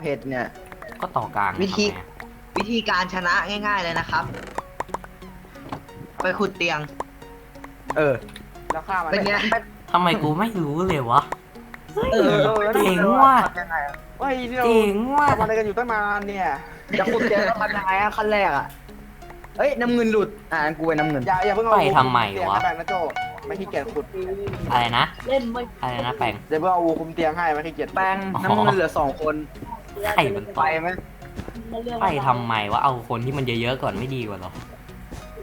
เผ็ดเนี่ย ก็ต่อกลางวิธี ทำไงอะวิธีการชนะง่าย ๆเลยนะครับ ไปขุดเตียง เออ แล้วฆ่ามันเป็นไง ทำไมกูไม่รู้เลยวะ เออเจ๋งว่ะ ทำยังไงอะเฮ้ยนี่เราเจ๋งว่ะทำอะไรกันอยู่ตั้งนานเนี่ย จะขุดเจอทำยังไงอะขั้นแรกอะเอ้ยน้ำเงินหลุด อ่างั้นกูไปน้ำเงิน อย่าอย่าเพิ่งเอาไปทำไมวะ เตียงให้แบงค์นะโจไม่ขี้เกียจขุด อะไรนะ เล่นไม่อะไรนะแปลงเดี๋ยวเพิ่งเอาอูคุมเตียงให้ไม่ขี้เกียจแป้งน้ำเงินเหลือสองคน ไข่มันไปต่อยไหมมาเรื่องไปทำไมวะเอาคนที่มันเยอะๆก่อนไม่ดีกว่าเหรอ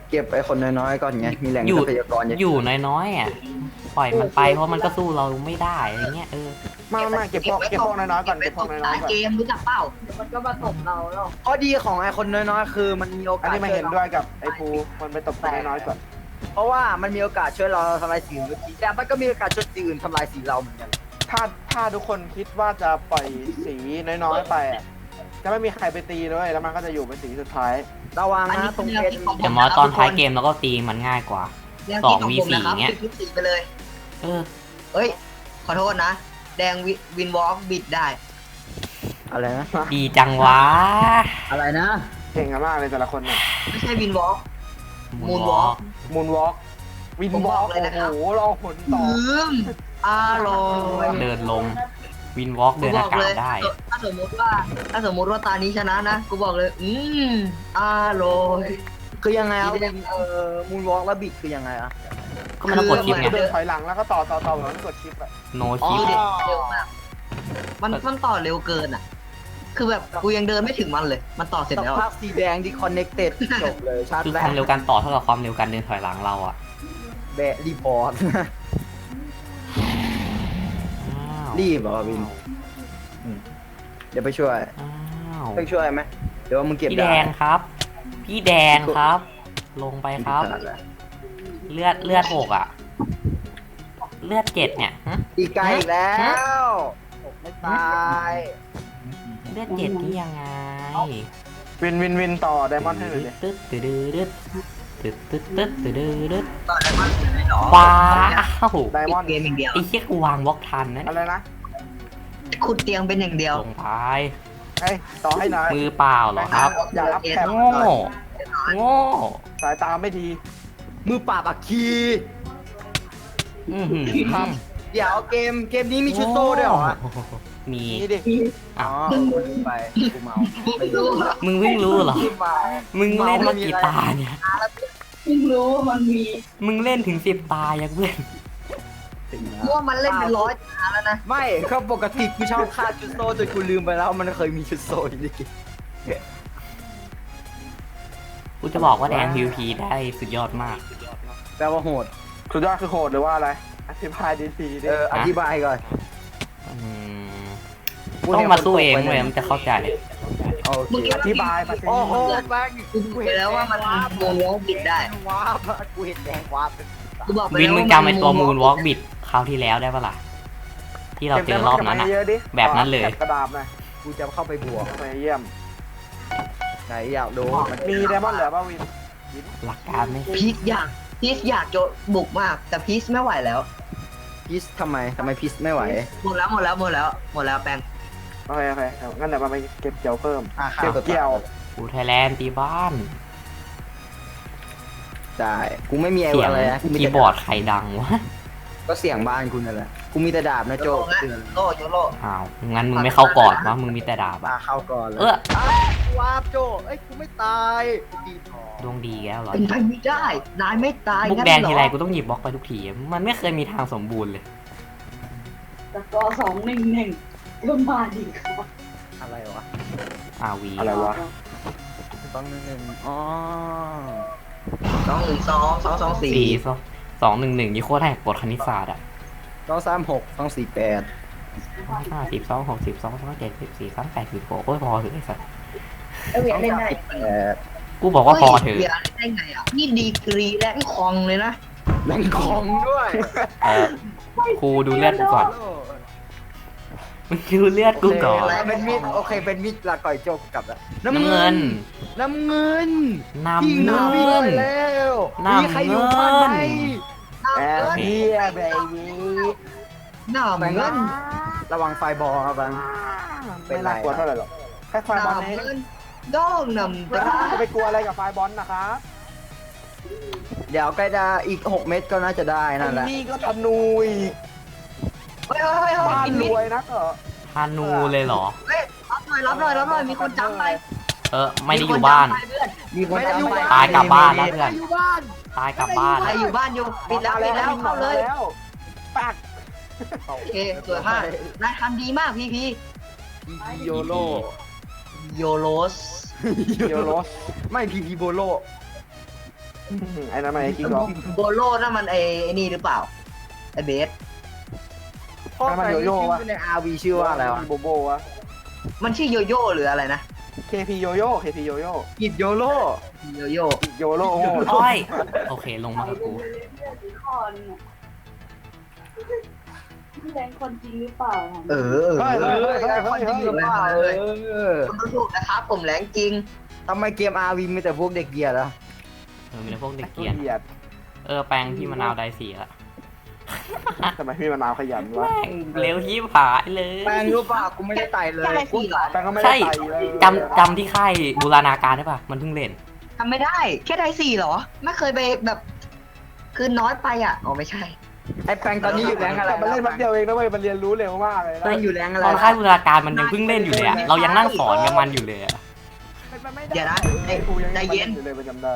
เก็บไอ้คนน้อยๆก่อนไงมีแหล่งอยู่ ทรัพยากรเยอะอยู่น้อยๆอะปล่อยมันไปเพราะมันก็สู้เราไม่ได้อะไรเงี้ยเออไมามาเก็บพวกเก็บพวกน้อยๆก่อนเก็บพวกน้อยๆก่อนเกมรู้จักเปล่าเดี๋ยวมันก็มาตบเราแล้วข้อดีของไอ้คนน้อยๆคือมันมีโออันกาสนี้ไม่เห็นด้วยกับไอ้ภูมันไปตบคนน้อยๆก่อนเพราะว่ามันมีโอกาสช่วยเราทำลายสีอื่นแต่มันก็มีโอกาสช่วยสีอื่นทำลายสีเราเหมือนกัน ถ้าถ้าทุกคนคิดว่าจะปล่อยสีน้อยๆไปอะจะไม่มีใครไปตีเลยแล้วมันก็จะอยู่เป็นสีสุดท้ายระวังอันนี้นะตรงคือเพแนวจคิดของผแต่มมอตอนท้ายเกมเราก็ตีมันง่ายกว่าแนวสอคิดงของผม V4 นะครับเงี้ย ปิดทุกสีไปเลย เออ เอ้ย ขอโทษนะ แดงวิวินวอล์กบิดได้ อะไรนะ ดีจังวะอะไรนะ เก่งกันมากเลยแต่ละคนเนี่ยไม่ใช่วินวอล์ก มูนวอ Moonwalk ล์ก มูนวอล์ก วินผมวบออล์กกเลยนะครับโอ้โหเราหนต่อ อืมอร่อยเดินลงวินวอล์กเดินอากาศได้ ถ้าสมมติว่า ถ้าสมมติว่าตานี้ชนะนะกูบอกเลย อืมอร่อย คือยังไงครับเอ่อมูนวอล์กและบิดคือยังไงอะก็ไม่ต้องกดชิปไงเดินถอยหลังแล้วก็ต่อต่อต่อเหมือนกดชิปอะ โนอ๋อชิปเด็กเร็วมาก มันมันต่อเร็วเกินอะ คือแบบกูยังเดินไม่ถึงมันเลย มันต่อเสร็จสักแล้วพักสีแดงที่คอนเน c เต็ดจบเลยชาร์จคือแรคกวามเร็วการต่อเท่ากับความเร็วการเดินถอยหลังเราอะ แบะรีพอร์ต อ้าวรีบเหรอวินอืมเดี๋ยวไปช่วยอ้าวไปช่วยไหมเดี๋ยวว่ามึงเก็บพี่แดงครับ พี่แดงครับ ลงไปครับเลือดเลือดหกอะ เลือดเจ็ดเนี่ยฮะอีกไกลอีกแล้วไม่ตายเลือดเจ็ดนี่ยังไงวินวินวินต่อไดมอนด์ให้หน่อยดิตึ๊ดตึ๊ดตึ๊ดตึ๊ด ตึ๊ดตึ๊ดตึ๊ดตึ๊ดตึ๊ดต่อได้มากเลยเหรอว้าวไดมปิอนด์เกมอย่างเดียว ไอ้เชี่ยกูวางบล็อกทันนะอะไรนะขุดเตียงเป็นอย่างเดียวลงไปเฮ้ยต่อให้หน่อยมือเปล่าเหรอครับอย่าอัพแคปโง่โง่สายตาไม่ดี มือปราบอักคีอื้อหือเดี๋ยวเกมเกมนี้มีชุดโซ่ด้วยเหรอ มี นี่ดิอ๋อลืมไปกูเมาไม่รู้มึงเพิ่งรู้เหรอกูเมามึงเล่นมากี่ตาเนี่ย เพิ่งรู้ว่ามันมีมึงเล่นถึงสิบตายังเพื่อนเพราะว่ามันเล่นเป็นร้อยตาแล้วนะไม่ก็ปกติกูชอบฆ่าชุดโซ่จนกูลืมไปแล้วมันเคยมีชุดโซ่อยู่ในเกมกูจะบอกว่าแดง PVP ได้สุดยอดมาก แปลว่าโหด สุดยอดคือโหดหรือว่าอะไร อธิบายดีทีดิเอออธิบายก่อน อืม ต้องมาสู้เองเลยมันจะเข้าใจ โอเคอธิบายมาสิโอ้โหแม่งกูบอกไปแล้วว่ามันโมนวอล์กบิดได้ ว้าบกูเห็นแดงว้าบกูบอกไปวินแล้วมึงว่าจำไอตัวมูนวอล์กบิดคราวที่แล้วได้ปะล่ะ ที่เราเจอรอบนั้นก็อะเยอะดิแบบนั้นเลยแคปกระดาษหน่อยกูจะเข้าไปบวกไปเยี่ยม ไหนอยากดูมันมีไดมอนด์เหลือป่ะวินหลักการไม่พีชอยากพีชอยากจะบุกมาก แต่พีชไม่ไหวแล้ว พิสทำไมทำไมพิสไม่ไหว หมดแล้วหมดแล้วหมดแล้วหมดแล้วแปลงโอเคโอเคงั้นเดี๋ยวมาไปเก็บเกี่ยวเพิ่ม อะเก็บเกี่ยว กูไทยแลนด์ตีบ้านได้กูไม่มีไอ้เสียงอะไรนะกูมีคีแต่ย์บอร์ดใครดังวะ ก็เสียงบ้านคุณนั่นแหละกูมีแต่ดาบนะโจโลเตือนโลโยโลอ้าว งั้นมึงไม่เข้าก่อนวะมึงมีแต่ดาบมาอะเข้าก่อนเลยเออว้าบโจเอ้ยกูไม่ตายดีพอดวงดีแล้วเหรอเป็นไปไม่ได้ นายไม่ตายบุกงั้นแดงเหรอทีไรกูต้องหยิบบล็อกไปทุกที มันไม่เคยมีทางสมบูรณ์เลยแต่ก็สองหนึ่งหนึ่ง ก็มาดีครับอะไรวะอาวีอะไรวะต้องหนึ่งหนึ่งอ๋อสองหนึ่งสองสองสองสี่สี่สองสองหนึ่งหนึ่งยี่โคตรแหกบทคณิตศาสตร์อะต้องสามหกต้องสี่แปดห้าสิบสองหกสิบสองสองเจ็ดสิบสี่สามแปดสิบหกโอ้ยพอเถอะไอ้สัสเออเวียนเล่นได้สิบแปดกูบอกว่าพอเถเฮ้ยอะเบียร์ได้ไงอะนี่ดีกรีแรงคองเลยนะแรงของด้วยเออครูดูเลือดกูก่อน มึงดูเลือดกูก่อนโเคเป็นมิดโอเคเป็นมิดละก่อยโจกกลับแล้วน้ำเงิน น้ำเงินน้ำพี่เงิน้ำเงินนแล้วน้ำมีใครอยู่บ้านไหมเงินแอบเฮียเบบี้หน้าเหมือนแบ่งเงินระวังไฟบอลครับบังเป็ไม่นไรน่ากลัวเท่าไหร่หรอกแค่ไฟบอลนี้เงินดองนำตราจะไปกลัวอะไรกับไฟบอลนะครับเดี๋ยวใกล้จะอีก 6 เม็ดก็น่าจะได้นั่นแหละนี่ก็ธนูอีก เฮ้ยเฮ้ยเฮ้ยบ้านอินรมิดวยนักเหรอฮานูเลยเหรอ เฮ้ยรับหน่อยรับหน่อยรับหน่อยมีคนจำไปเออ ไม่ได้อยู่บ้าน มีคจำไปเพื่อน มีคนจะไปตายกลับบ้านแล้วเพื่อน ตายกลับบ้าน ใครอยู่บ้านอยู่ปิดแล้วปิดแล้วเข้าเลยปักโอเคสวยมากนายทำดีมากพี่พีโยโลโยโรสเดี๋ยวรถไม่พีพีโบโลไอ้นั่นมันไอ้คิงหรอโบโลนั่นมันไอ้ไอ้นี่หรือเปล่าไอ้เบส พ่อไปที่ชื่อในอาวีชื่อว่าอะไรวะ โบโบวะ มันชื่อโยโย่หรืออะไรนะ KP โยโย่ KP โยโย่กิดโยโลโยโย่โยโร่โอ้โหโอ้ยโอเคลงมากับกูคอนเนี่ยพี่แดงคนจริงหรือเปล่าถามเออเออเฮ้ยเฮ้ยเฮ้ยเฮ้ยจริงหรือเปล่าเอเอออคุณดูถูกนะครับผมแรงจริงทำไมเกมอาวีมีแต่พวกเด็กเกียร์ล่ะเออมีแต่พวกเด็กเกีเกียยนดเออแปลงพี่มะนาวได้สีละ ทำไมพี่มะนาวขยันวะแม่งเร็วที่ผายเลย แปลงรู้ป่ะกูไม่ได้ไต่เลยแค่ได้สี่เหรอแต่ก็ไม่ใช่ได้ไต่เลยจำจำที่ค่ายบูรณาการได้ป่ะ มันเพิ่งเล่น ทำไม่ได้ แค่ได้สี่เหรอ ไม่เคยไปแบบ คือน้อยไปอะอ๋อไม่ใช่ ไอ้แปลงตอนนี้อยู่แรงอะไรแต่มันเล่นแป๊บเดียวเองนะเว้ยมันเรียนรู้เร็วมากเลยแปลนะงอยู่แรงอะไรตอนค่ายบูรณาการมันยังเพิ่งเล่นอยู่เลยอะเรายังนั่งสอนกับมันอยู่เลยอะเดี๋ยวนะไอ้กูยังใจเย็นอยู่เลยมันจำได้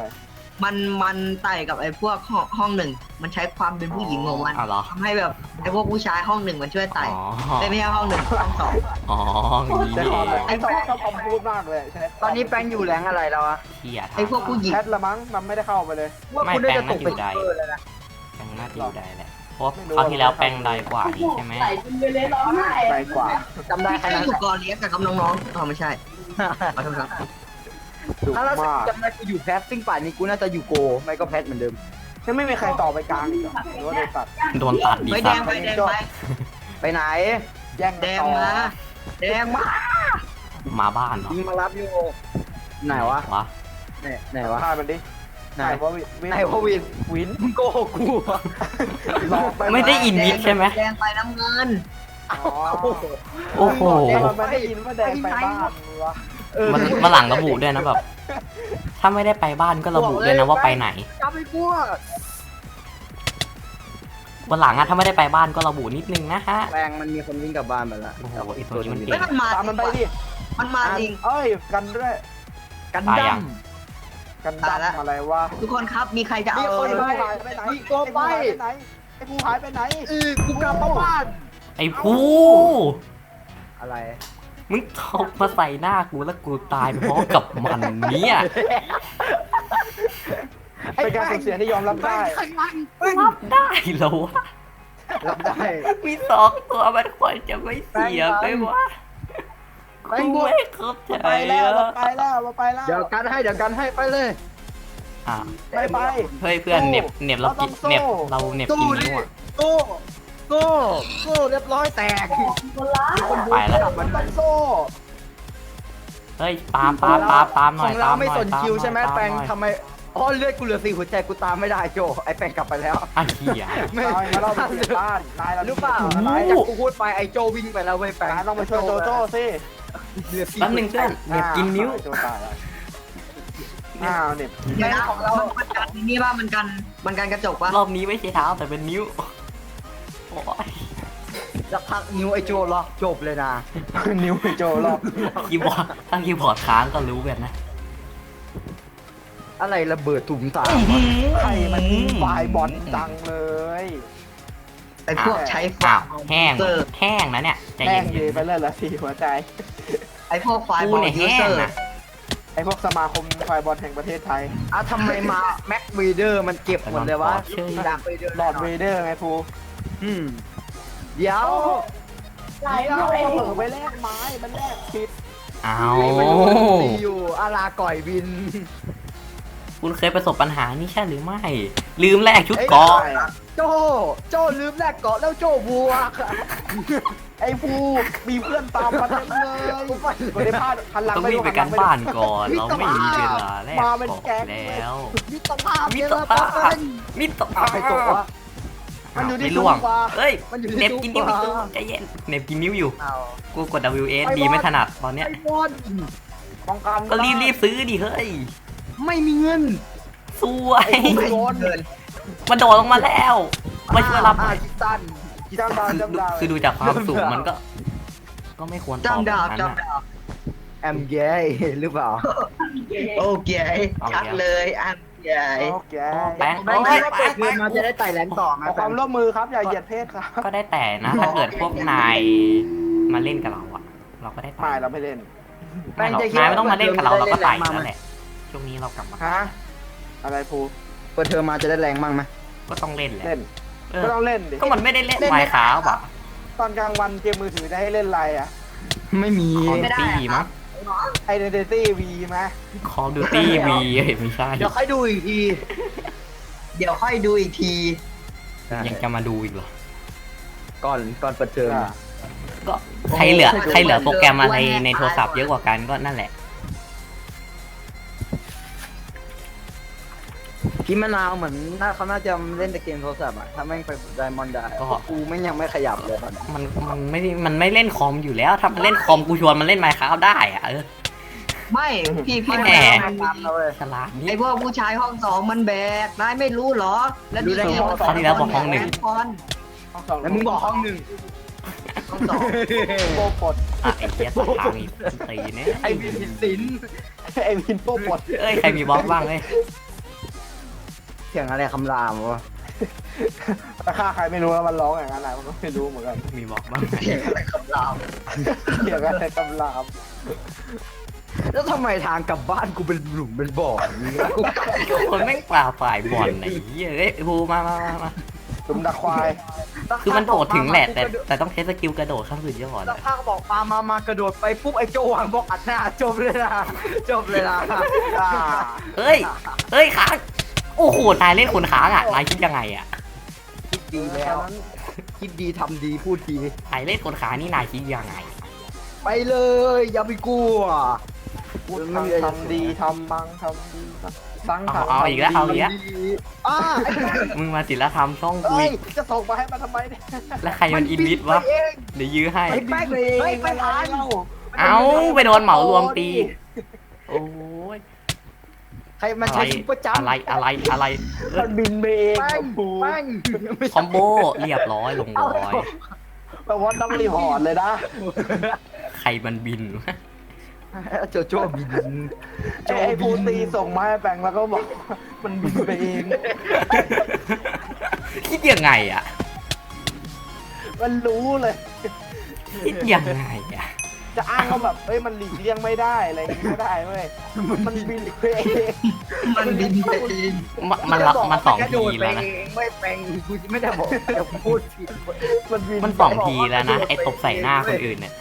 มันมันไต่กับไอ้พวกห้องห้องหนึ่ง มันใช้ความเป็นผู้หญิงของมันอ๋อเหรอ ทำให้แบบไอ้พวกผู้ชายห้องหนึ่งมันช่วยไต่อ๋อไม่ไม่ใช่ห้องหนึ่งห้องสอง อ๋ออย่างใช้นี้ความเองไอ้ชอบชอบคำพูดมากเลยใช่ตอนนี้แปลงอยู่แรงอะไรแล้วอะเกียดไอ้พวกผู้หญิง แชทละมั้งมันไม่ได้เข้าไปเลย ว่าคุณน่าจะตกเป็นเบอร์เลยนะแปลงหน้าที่อยู่ได้แหละเพราะคราวที่แล้วแปลงได้กว่านี่ใช่ไหมใส่จนไปเลยร้องไห้ไกลกว่า จำได้ไม่แค่ใช่นั้นอยู่กอเลี้ยงกับกับน้องๆอ๋อไม่ใช่ขอโทษครับ ดุถ้าเรามากจำได้กูอยู่แพทซึ่งป่านนี้กูน่าจะอยู่โก ไม่ก็แพทเหมือนเดิมยังไม่มีใครต่อไปกลางอีกเหรอหรือว่าโดนตัด โดนตัดดีไฟแดสังตว์ไฟแดงไปไปไหน แย่งแดกันงต่อมาแดงมามาบ้านเหรอยิงมารับอยู่ไหนวะวะไหนไหนวะฆ่ามันดิไหนว่าวินไหนวะวินวินมึงโกหกกูอะหลอกไปไม่ได้อินวิทใช่ไหมแดงไปน้ำเงิน อ๋อโอ้โหมันไม่ได้ยินว่าแดงไปบ้านวะเออ มันมาหลังระบุด้วยนะแบบ ถ้าไม่ได้ไปบ้านก็ระบุด้วยนะว่าไปไหนจำไอ้กูอะวันหลังอะถ้าไม่ได้ไปบ้านก็ระบุนิดนึงนะฮะ แปลงมันมีคนวิ่งกลับบ้านไปแล้วโอ้โหไอ้ตัวนี้มันเก่ไม่งมันมาตามมันไปดิมันมาจริง เอ้ยกันด้วยกันตายดั้ยังมกันตายละดำอะไรวะทุกคนครับมีใครจะเอามีคนไอ้ไปผู้หายไปไหนมีตัวไปไอ้ผู้หายไปไหน เออกูกลับมาบ้าน ไอ้ผู้อะไร มึงตบมาใส่หน้ากูแล้วกูตายไปพร้อมกับมันเนี่ยเป็นการสูญเสียที่ยอมรับได้ข้างล่างปึ้งรับได้เหรอวะรับได้มีสองตัวมันควรจะไม่เสียไปวะแป้งกูบวกไม่เข้าใจไปแล้วอะไปแล้วไปแล้วเดี๋ยวกันให้เดี๋ยวกันให้ไปเลยอะไปไปเฮ้ยเพื่อนเหน็บเหน็บเรากินเหน็บเราเหน็บกินนิ้วอะ โก้โก้โก้เรียบร้อยแตกคนละไปแล้วมันต้องโซ่เฮ้ยตามตามตามตามหขน่ออยงตาเรามหไม่น่อยสนตามคิวใช่ไหมน่อยแปลงตาน่อยทำไมอ๋อเลือดกูเหลือสี่หัวใจกูตามไม่ได้โจไอแปลงกลับไปแล้วอะเหี้ย ไม่ตายมาเราไปเสียบ้านตายแล้วรู้เปล่าโอ้โห จากกูพูดไปไอโจวิ่งไปแล้วเว้ยแปลงตายต้องไปช่วยโจโจ้สิเหลือสี่แป๊บนึงเพื่อนเหน็บกินนิ้วโจตายแล้วอ้าวเหน็บเดี๋ยวนะของเรามันกันนี่ว่ามันกันมันกันกระจกปะรอบนี้ไม่ใช่เท้าแต่เป็นนิ้วโอ้ย จะพักนิ้วไอโจล็อกจบเลยนะ นิ้วไปโจรอบคีย์บอร์ดถ้าคีย์บอร์ดค้างก็รู้กันนะ อะไรระเบิดถุงสามใครมันไฟบอลจังเลย ไอ้พวกใช้ไฟอ้าวแห้งเซอร์แห้งนะเนี่ยใจแม่เย็งนดีไปเลยละสี่หัวใจ ไอ้พวกไฟๆบกูอลเนี่ยยูแห้เซองร์นะไอพวกสมาคมไฟบอลแห่งประเทศไทยอะทำไมมาแม็กวีเดอร์มันเก็บหมดเลยวะเชื่อดาร์ควีเดอร์หลอดเวเดอร์ไงครู อืมเดี๋ยวหลายเดี๋ยวเท่าเผลอไปแลกไม้มันแลกผิดอ้าไอ้วมันโดนตีอยู่อาลาก่อยบินคุณเคยประสบปัญหานี้ใช่หรือไม่ ลืมแลกชุดเกาะ โจโจลืมแลกเกาะแล้วโจบัวไอ้ฟูมีเพื่อนตามมาเต็มเลยไม่ได้พลาดหันหลังต้องไปวิ่งไปกันบ้านก่อน เราไม่มีเวลาแลกมาเกาะเป็นแก๊งแล้วมิตรภาพมิเยตรอะภาพเกินมิตรเอาภาไปจบพวะ มันอยู่ที่ไม่ล่วงตู้ปลาเฮ้ยมันอยู่ที่เน็บกินนิ้วตู้ปลาใจเย็นเน็บกินนิ้วอยู่ เอากูกด W S D ไม่ถนัดตอนเนี้ย ไอ้บอลทองคำก็รีบรีบซื้อดิเฮ้ย ไม่มีเงินสวยไอ้บอลมันโดดลงมาแล้วมาช่วยรับหน่อ่าอยคิดสั้นจำดาวจำดาวคือดูจากความสูงมันก็ ก็ไม่ควรตอบจำดาบแบบนั้นจำอะดาบแอมเกย์หรือเปล่าโอเคชัดเลยอัน ใหญ่โอเคแป้งไม่โอ้ไม่ยว่าเปิดเทอมมาจะได้ไต่แรงต่อไงขอความร่วมมือครับอย่าเหยียดเพศครับก็ได้แต่นะ ถ้าเกิดพวกนายมาเล่นกับเราอะเราก็ได้แต่ไม่เราไม่เล่น ไม่หรอกนายไม่ต้องมาเล่นกับเราเราก็ไต่แล้วแหละช่วงนี้เรากลับมาฮะ อะไรภูเปิดเทอมมาจะได้แรงมั่งไหมก็ต้องเล่นแหละเล่น เออก็ต้องเล่นดิ ก็มันไม่ได้เล่นไมค์คราฟอะตอนกลางวันเกมมือถือจะให้เล่นอะไรอะไม่มี คอมตี้มั้งไอเดนติตี้วี ไหมคอมดูตี้มีไม่ใช่เดี๋ยวค่อยดูอีกที เดี๋ยวค่อยดูอีกทียังจะมาดูอีกเหรอ ก่อนก่อนเปิดเทอมอะ ก็ใครเหลือใครเหลือโปรแกรมอะไรในโทรศัพท์เยอะกว่ากันก็นั่นแหละ พี่มะนาวเหมือนน่าเขาน่าจะเล่นแต่เกมโทรศัพท์อะถ้าแม่งไปไดมอนด์ได้ก็ กูไม่งยังไม่ขยับเลยตอนนี้มันมันไม่ได้มันไม่เล่นคอมอยู่แล้ว ถ้ามันเล่นคอมกูชวนมันเล่นไมค์คราฟได้อะเออ ไม่พี่พี่แหมไม่ตามเราเลยฉลาดนี่ไอพวกผู้ชายห้องสองมันแบกนายไม่รู้เหรอแล้วรู้ได้ไงว่าคราวที่แล้วบอกห้องหนึ่งคอนห้องสองแล้วมึงบอกห้องหนึ่งห้องสองโปปลดอะไอ้เหี้ยสักทางอีกตีเนี่ยไอ้วินผิดสินไอวินโปปลดเอ้ยใครมีบล็อกบ้างเอ้ยเสียงอะไรคำรามวะแต่ข้าใครไม่รู้แล้วมันร้องอย่างนั้นแหละมันก็ไม่รู้เหมือนกันมีบล็อกบ้างเสียงอะไรคำรามเกี่ยวกับอะไรกำลาม แล้วทำไมทางกลับบ้านกูเป็นหลุมเป็นบ่ออย่างนี้วะคนแม่งปลาฝ่ายบอลไหนเหี้ยเอ้ยภูมามามามาลุมดักควาย คือมันโดดถึงแหละแต่แต่ต้องใช้สกิลกระโดดข้ามสุดยอดแล้วอะข้าก็บอกมามามากระโดดไปปุ๊บไอ้โจวางบล็อกอัดหน้าจบเลยนะจบเลยนะอ่าเฮ้ยเฮ้ยค้างโอ้โหนายเล่นคนค้างอะนายคิดยังไงอะคิดดีแล้วคิดดีทำดีพูดดี นายเล่นคนค้างนี่นายคิดยังไง ไปเลยอย่าไปกลัว พูดทำทำดีทำบังทำดีสังเอาทำเอาอีกแล้วเอาอีกแล้วอ่ามึงมาศิลธรรมช่องกูเฮ้ยอีกจะส่งมาให้มันทำไมเนี่ยแล้วใครมันอินวิทวะไปเองเดี๋ยวยื้อให้ไปแป๊กเลยเฮ้ยไปทันเอาไปโดนเหมารวมตี โอ้ยใครมันอะไรใช้ซุปเปอร์จัมป์อะไรอะไรอะไรเอ้มัยนบินไปเองแป้งปูแป้งคอมโบเรียบร้อยลงร้อยแปลว่าต้องรีพอร์ตเลยนะ ใครมันบินวะ โจโจ้บินไอ้ไอ้ปูตีส่งมาให้แปงแล้วก็บอกว่ามันบินไปเอง คิดยังไงอะ มันรู้เลย คิดยังไงอะ จะอ้างว่าแบบเอ้ยมันหลีกเลี่ยงไม่ได้อะไรอย่างงี้ไม่ได้เว้ยมันบินไปเองมันบินไปเองมันมันละมันสองทีแล้วนะ ไม่แปลงกูไม่ได้บอกแต่พูดผิดมันบินมันสองทีแล้วนะไอ้ตบใส่หน้าคนอื่นเนี่ย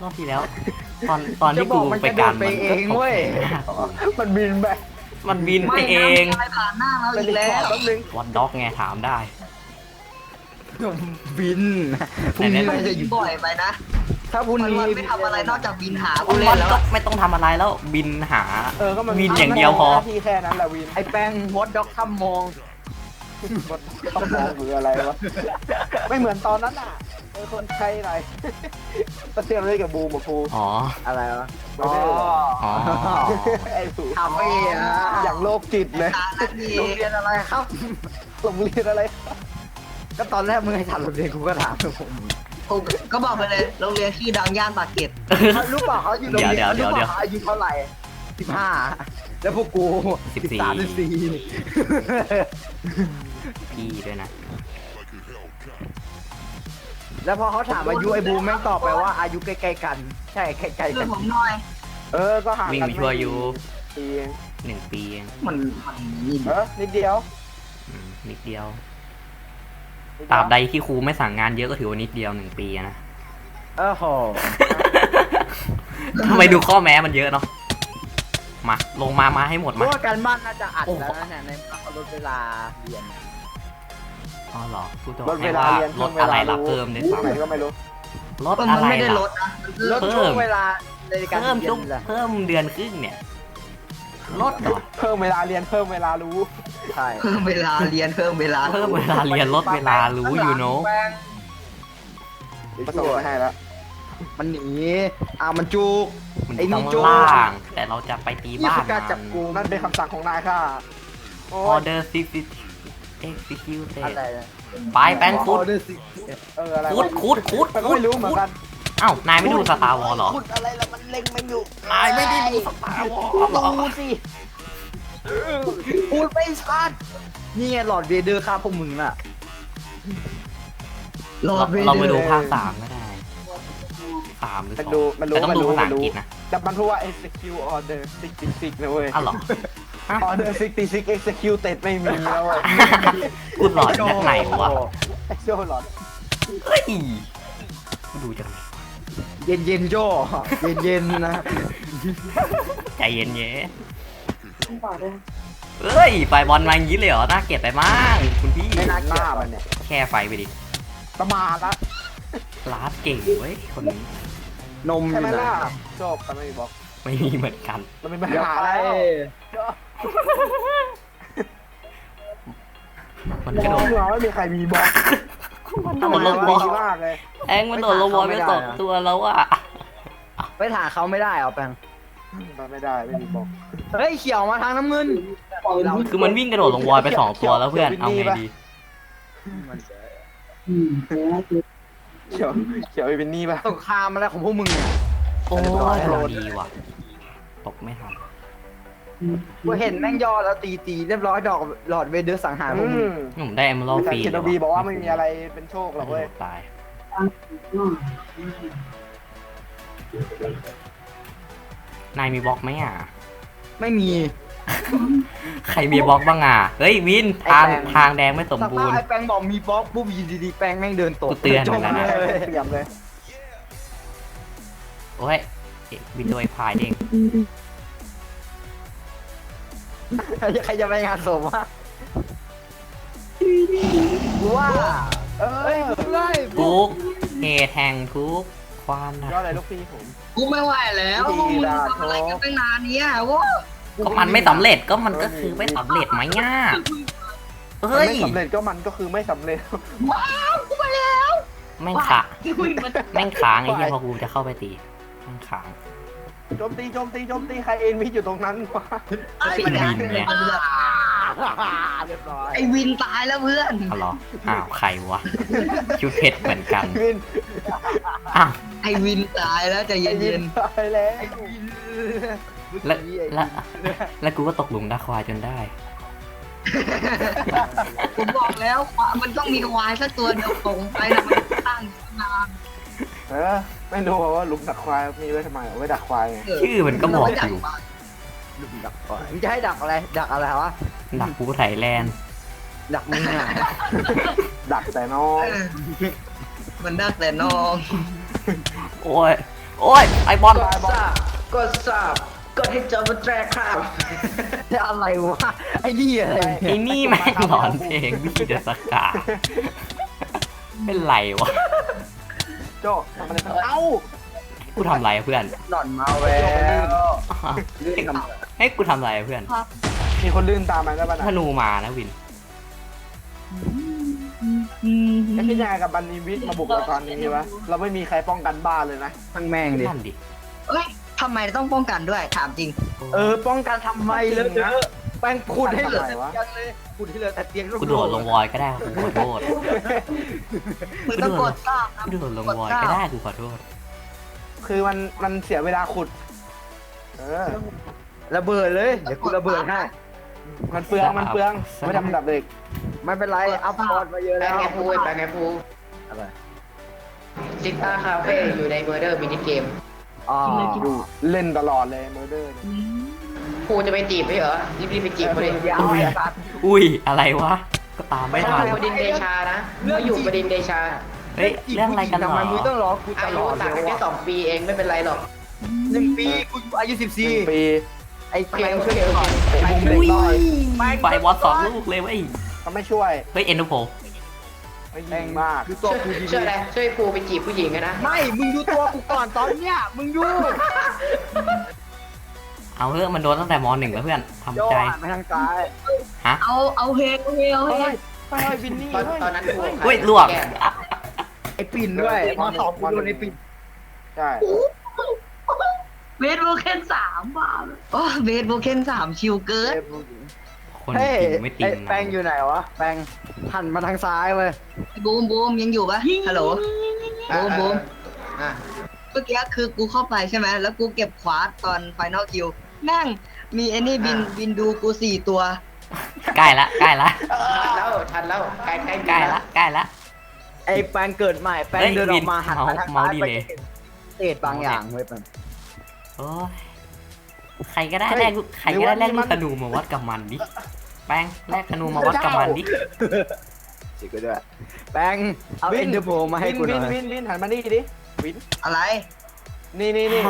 รอบที่แล้ว ตอนตอนที่กูไปการมันก็ตบใส่หน้ากูมันบินไปมันบินไปเองไม่นะมีอะไรผ่านหน้าเราเป็นอีกรีแล้วพอร์ตแป๊บนึงวันด็อกไงถามได้ บินพรุ่งนี้เราจะอยู่บ่อยไปนะ ถ้าพรุ่งมันนี้วันไม่ทำอะไรนอกจากบินหาผู้เล่มันนแล้วก็อะไม่ต้องทำอะไรแล้วบินหาเออก็มันวินอย่างเดียวพอหน้าที่แค่นั้นแหละวินไอ้แป้งวอตด็อกทำมองต้องมองหรืออะไรวะไม่เหมือนตอนนั้นอะ เออคนไทยหน่อยก็เทียบเลยกับบูมกับภูอ๋อ อะไรวะไม่ได้หรออ๋อ ไอ้ภูทำไปอะอย่างโลกจิตเลยทางนั้นนี่โรงเรียนอะไรครับ โรงเรียนอะไร ก็ตอนแรกมึงให้ถามโรงเรียนกูก็ถามผมผมก็บอกไปเลยโรงเรียนชื่อดังย่านปากเกร็ดรู้เปล่าเขาอยู่โรงเรียนเดี๋ยวเดี๋ยวรู้เดี๋เปยว ล่าเขาอายุเท่าไหร่สิบห้าแล้วพวกกูสิบสี่สามสิบสี่พี่ด้วยนะ แล้วพอเขาถามอายุไอ้บูมแม่งตอบไปว่าอายุใกล้ๆกัน ใช่ใกล้ๆช่กัวยน ผมหน่อย เออ ก็ห่างวิ่งกันไปช่วยอยู่ปีเองหนึ่งปีเองมันมันนี่เออนิดเดียวอืมนิดเดียวนิดตราบใดเยวที่ครูไม่สั่งงานเยอะก็ถือว่านิดเดียวหนึ่งปีอะนะ เออโหทำไมดูข้อแม้มันเยอะเนาะมาลงมามาให้หมดเพมา ราะว่าการบ้านน่าจะอัดโอ้โหแล้วนะเนี่ยในลดเวลาเรียน อ๋อเหรอกูจะบลอกดเวให้ลาว่าเรียนลดอะไรล่ะเพิ่มด้วยซ้ไหนก็ไม่รู้ำลดมันอะไรไม่ได้ลล่ะ ดนะมันคือลดเพิ่มช่วงเวลาในการเพิ่มเรียช่วนงแหละเพิ่มเดือนครึ่งเนี่ยลดเหรอเพิ่มเวลาเรียนเพิ่มเวลารู้ใช่เพิ่มเวลาเรียนเพิ่มเวลาเพิ่มเวลาเรียนลดเวลารู้อยู่เนาะแป้งประสบให้แล้วมันหนีอ่ามันจุก มันไอ้นี่ต้องโจ้ ล่าง แต่เราจะไปตีนี่บ้าคืนอการจับมันกูนั่นเป็นคำสั่งของนายค่ะโอ้ออยเดอร์ซิฟิ เอ็กซิคิวเตอะไรนะไปแป้งคุดออเดอร์สิเอออะไรคุดคุดคุดมันก็ไม่รู้เหมือนกันเอ้านายไม่ดูสตาร์วอลหรอ พูดอะไรแล้วมันเล็งไม่อยู่นายไม่ได้ดูสตาร์วอลหรอดูสิพูดไม่ชัดนี่ไงหลอดเวเดอร์ฆ่าพวกมึงน่ะรอเราดไปเราไปเลดูยภาคสามก็ได้สามหรือมันสอดูงมันรู้แต่ต้องมันดูรู้ภาษามัอันงรู้กฤษนะแต่มันพูดว่า execute order 66นะเว้ยอ้าวเหรอ order 66 executed ไม่มีแล้วเว้ยกูหลอดจากไหนวะไอ้โจ้หลอนเฮ้ยกูดูจากไหนเย็นเย็นๆโจเย็นเย็นๆนะใจเย็นเย้ต้องเปล่าด้วยเฮ้ยไฟบอลมาอย่างนี้เลยเหรอน่าเกลียดไปมากคุณพี่ไม่น่าหน้ามันเนี่ยแค่ไฟไปดิประมาทละลาดเก่งเว้ยคนนี้นมอใช่ไหมยู่ไหนล่ะจบแต่ไม่มีบอกไม่มีเหมือนกันเราเป็นปัญอย่าหาไปแล้ว มันมกระโดองดเราไม่มีใครมีบอกโดดลงบอลดีมากเลย แองมันโดดลงบอลไปสองตัวแล้วอะไปถ่ายเขาไม่ได้เหรอแปงมันไม่ได้ไม่มีบอกเฮ้ยเขียวมาทางน้ำเงิน เรา คือมันวิ่งกระโดดลงบอลไปสองตัวแล้วเพื่อน เอาไงดีอืมแล้วคือเขียวเขียวไปเป็นนี่ปะสงครามอะไรของพวกมึงเนี่ย โอ้เรียบร้อยยเราดีว่ะ ตกไม่ทัน กูเห็นแม่งย่อแล้วตีตีๆเรียบร้อยดอกหลอดเวเดอร์สังหารพวอืกมึงมผมได้เอมเมอรัลแต่ฟรีเคนโนบีบอกว่าไม่มีอะไรเป็นโชคหรอกเว้ยตายอืมนายมีบล็อกไหมอะ ไม่มี ใครมีบล็อกบ้างอะ เฮ้ยวินไอ้ทางแปงทางแดงไม่สมสักบูพักรณ์ไอ้แปงบอกมีบล็อกปุ๊บอยินดีๆแปงแม่งเดินตกกูเตือนจเหมืมอนกันนะเลยเตรียมเลย โอ้ยเอ๊ะวินโดยพายเด้ง ใครจะใครจะไปงานศพวะกูว่า เออเฮ้ยมึงไล่ทุกเหตุแห่งทุกความหนักยอดเลยลูกพี่ผม กูไม่ไหวแล้วพวกมึงทำอะไรกันตั้งนานเนี่ยโว้ยก็มันไม่สำเร็จก็มันก็คือไม่สำเร็จไหมง่ามันเฮ้ยไม่สำเร็จก็มันก็คือไม่สำเร็จ ว้าวกูไปแล้วแม่งขาคุยมันแม่งค้างไอ้เหี้ยพอกูจะเข้าไปตีแม่งค้าง โจมตีโจมตีโจมตีใครเอ็นวิทอยู่ตรงนั้นวะไอ้วินเนี่ยเรียบร้อยไอ้วินตายแล้วเพื่อนอ๋อเหรออ้าวใครวะชุดเพชรเหมือนกันวินอ้าวไอ้วินตายแล้วใจไอ้วิเย็นนตายแล้วแล้วแล้วแล้วกูก็ตกหลุมดักควายจนได้ๆผมบอกแล้วมันต้องมีควายสักตัวเดียวตรงไปนะมันตั้งอยู่นานเออ ไม่รู้ว่าหลุมดักควายมีไว้ทำไมเอาไว้ดักควายไงชื่อมันก็บอกอยู่ดักก่อนมึงจะให้ดักอะไร ดักอะไรวะ ดักกูไทยแลนด์ดักมึงอะดักแต่น้องมันดักแต่น้อง โอ้ย โอ้ย ไอบอลกดสับกดให้จอมันแตรครับอะไรวะ ไอ้นี่อะไรไอ้นี่แม่งหลอนเพลงวิเดสกาเป็นไรวะ โจทำอะไรกันเอ้ากูทำไรอะเพื่อน หล่อนมาแล้วลื่นทำให้กูทำไรอะเพื่อนมีคนลื่นตามมาแล้วป่ะธนะนูมานะวินจะคิดยังไงกับบันนีวิทมาบุกเราตอนนี้วะเราไม่มีใครป้องกันบ้านเลยนะ ทั้งแม่งดินั่นดิเฮ้ยทำไมต้องป้องกันด้วยถามจริง เออ ป้องกันทำไมเลยเด้อ แป้งขุดให้เหลือแต่ทำไมวะเตียงเลยขุดให้เหลือแต่เตียงกูโดดลงวอยก็ได้ครับกูขอโทษมึงต้องกดทราบนะกูโดดลงวอยก็ได้กูขอโทษ คือมันมันเสียเวลาขุด เออระเบิดเลย เดี๋ยวกูระเบิดให้ มันเปลืองมันเปลืองไม่ทำดับเด็กไม่เป็นไรอัพพอร์ตมาเยอะแปลแล้วงไงพูแปลงไงพูอะไรซิต้าคาเฟ่อยู่ในเมอร์เดอร์มินิเกม อ๋อดูเล่นตลอดเลยเมอร์เดอร์ พูจะไปจีบไม่เหรอรีบๆไปจีบเขาเลยยาวไอ้สัตว์อุ้ย อะไรวะ ก็ตามไม่ไม่ทันอยู่บดินทร์เดชานะเขาอยู่บดินทร์เดชาเฮ้ยเรื่องอะไรกันเหรทำไมมึงต้อองรอกูตอาลยุอดต่างเลกันยแค่วะสองปีเองไม่เป็นไรหรอกหนึ่งปีกูอายุสิบสี่สี่ปีไอ้โอเคแป้งโอช่วยเคเดี๋ยวโอก่อนเคผมมุมเด็กน้อยไฟบอสสองลูกเลยเว้ยก็ไม่ช่วยเฮ้ย เอ็นดูโพไม่ยิงมากคือตัวช่วยกูดีช่วยอะไรช่วยพูไปจีบผู้หญิงกันนะ ไม่ มึงดูตัวกูก่อนตอนเนี้ย มึงดู เอาเถอะมันโดนตั้งแต่มหนึ่งแล้วเพื่อนโยทำใจ หันไปทางซ้ายเอาเอาเฮเอาเฮเอาเฮเฮ้ยไปเฮ้ยวินนี่ตอนเฮ้ยตอนนั้นกูเฮ้ยลวกแก้ไอ้ปิ่นด้วยมสองกูโดนไอ้ปิ่นใช่เวทโบเคนสามบาทโอ้เบสโบเคนสามชิวเกินคนเฮ้ยกินไม่ติงไอ้นะแป้งอยู่ไหนวะแป้งหันมาทางซ้ายเว้ยบูมบูมยังอยู่ปะฮัลโหลบูมบูมอะ เมื่อกี้คือกูเข้าไปใช่ไหมแล้วกูเก็บควาร์ตตอนไฟนอลคิว แม่ง มีไอ้นี่บินบินดูกูสี่ตัวใกล้ละใกล้ละทันแล้วทันแล้วใกล้ใกล้ใกล้ละใกล้ละ ไอ้แป้งเกิดใหม่แป้งเฮ้ยเดินออกมาหันมาทางเมาส์ซ้ายดีไปเลยเศษบางอย่างเว้ยแป้งโอ้ยใครก็ได้แลกลูกใครก็ได้แลกลูกธนูมาวัดกับมันดิแป้งแลกธนูมาวัดกับมันดิจิกไปด้วยแป้งเอาวินเอ็นเดอร์โพมาให้กูหน่วิอนยวินวินหันมานี่ดิวินอะไร นี่นี่นี่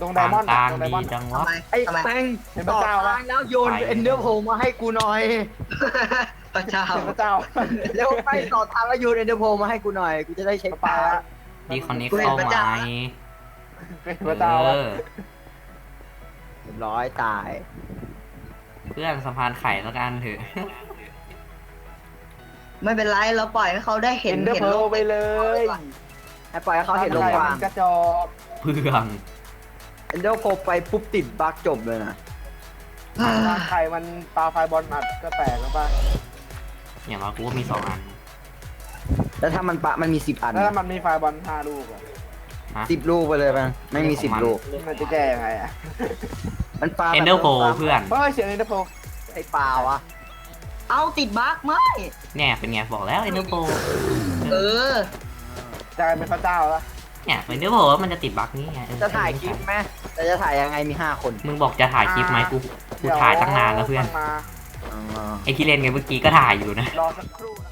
ตรงไดมอนด์ต่างตรงไดดีมอนด์จังทำวะไมไอ้ทำไมแป้งเห็นพต่ระอเจ้าทาปะงแล้วโยนไปเอ็นเดอร์โพมาให้กูหน่อย พระเจ้าเห็นพระเจ้าเร็วไปต่อทางแล้วโยนเอ็นเดอร์โพมาให้กูหน่อย กูจะได้เช็คไปตาละดีคอนเนคกูเห็นเข้าพระไหมเจ้าเห็นพระเจ้าเอวะอเรียบร้อยตาย เพื่อนสะพานไข่แล้วกันเถอะไม่เป็นไรเราปล่อยให้เขาได้เห็เห็นนเดอร์เห็นเพโลลกไปเลยให้ปล่อยให้เขาเห็นโลกกว้าง กระจอก เพื่องเอ็นเดอร์โพไปปุ๊บติดบั๊กจบเลยนะถ้าใครมันปาไฟบอลอัดก็แตกแล้วป่ะอย่างว่ากูว่ามีสองอันแล้วถ้ามันปะมันมีสิบอันแล้วถ้ามันมีไฟบอลห้าลูกอะฮะสิบลูกไปเลยแป้งไม่มีสิบลูก มันจะแก้ยังไงอะมันปลาเอนเดอร์โพเพื่อน เฮ้ยเสียงเอ็นเดอร์โพไอ้ปลาวะเอาติดบั๊กไหมเนี่ยเป็นไงบอกแล้วเอนเดอร์โพเออจะกลายเป็นพระเจ้าแล้ว เนี่ยเอนเดอร์โพว่ามันจะติดบั๊กนี่ไงเออจะถ่ายคลิปไหมแต่จะถ่ายยังไงมีห้าคนมึงบอกจะถ่ายคลิปไหมกูกูถ่ายตั้งนานแล้วเพื่อนมาอ๋อไอที่เล่นกันเมื่อกี้ก็ถ่ายอยู่นะ รอสักครู่นะ